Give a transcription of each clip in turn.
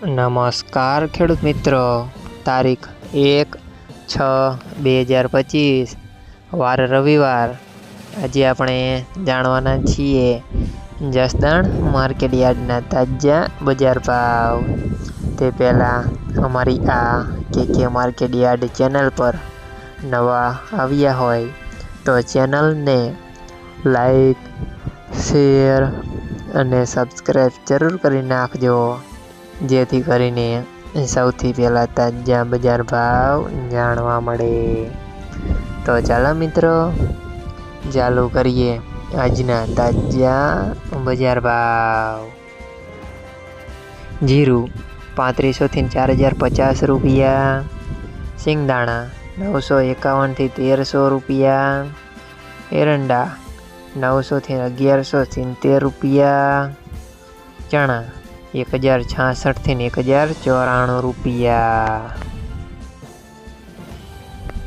નમસ્કાર, ખેડૂત મિત્રો. તારીખ એક છ બે હજાર પચીસ, વાર રવિવાર. આજે આપણે જાણવાના છીએ જસદણ માર્કેટ યાર્ડના તાજા બજાર ભાવ. તે પહેલાં અમારી આ કે કે માર્કેટ યાર્ડ ચેનલ પર નવા આવ્યા હોય તો ચેનલને લાઈક, શેર અને સબસ્ક્રાઈબ જરૂર કરી નાખજો. જેથી કરીને સૌથી પહેલાં તાજા બજાર ભાવ જાણવા મળે. તો ચાલો મિત્રો, ચાલુ કરીએ આજના તાજા બજાર ભાવ. જીરું પાંત્રીસોથી ચાર હજાર પચાસ રૂપિયા. સિંગદાણા નવસો એકાવનથી તેરસો રૂપિયા. એરંડા નવસોથી અગિયારસો સિત્તેર રૂપિયા. ચણા એક હજાર છાસઠથી એક હજાર ચોરાણું રૂપિયા.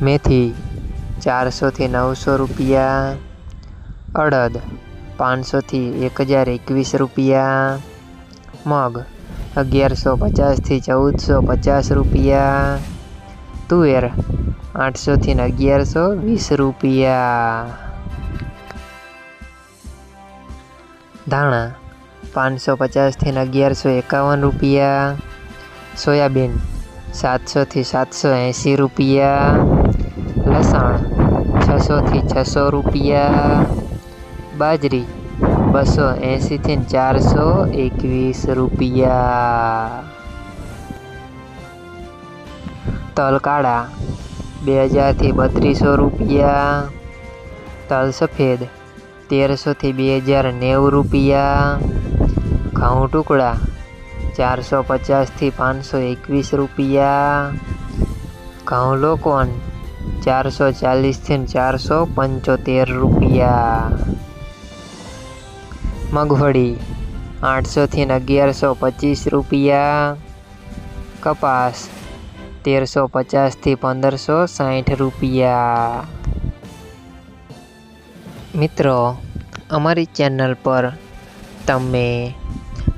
મેથી ચારસોથી નવસો રૂપિયા. અડદ પાંચસોથી એક હજાર એકવીસ રૂપિયા. મગ અગિયારસો પચાસથી ચૌદસો પચાસ રૂપિયા. તુવેર આઠસોથી અગિયારસો વીસ રૂપિયા. ધાણા પાંચસો પચાસથી અગિયારસો એકાવન રૂપિયા. સોયાબીન સાતસોથી સાતસો એંસી રૂપિયા. લસણ છસોથી છસો રૂપિયા. બાજરી બસો એંસીથી ચારસો એકવીસ રૂપિયા. તલ કાળા બે હજારથી બત્રીસો રૂપિયા. તલ સફેદ તેરસોથી બે હજાર નેવું રૂપિયા. ઘઉં ટુકડા. ચારસો પચાસથી પાંચસો એકવીસ રૂપિયા. ઘઉં લોકોન ચારસો ચાલીસથી ચારસો પંચોતેર રૂપિયા. મગફળી. આઠસોથી અગિયારસો પચીસ રૂપિયા. કપાસ. તેરસો પચાસથી પંદરસો સાઠ રૂપિયા. મિત્રો, અમારી ચેનલ પર તમે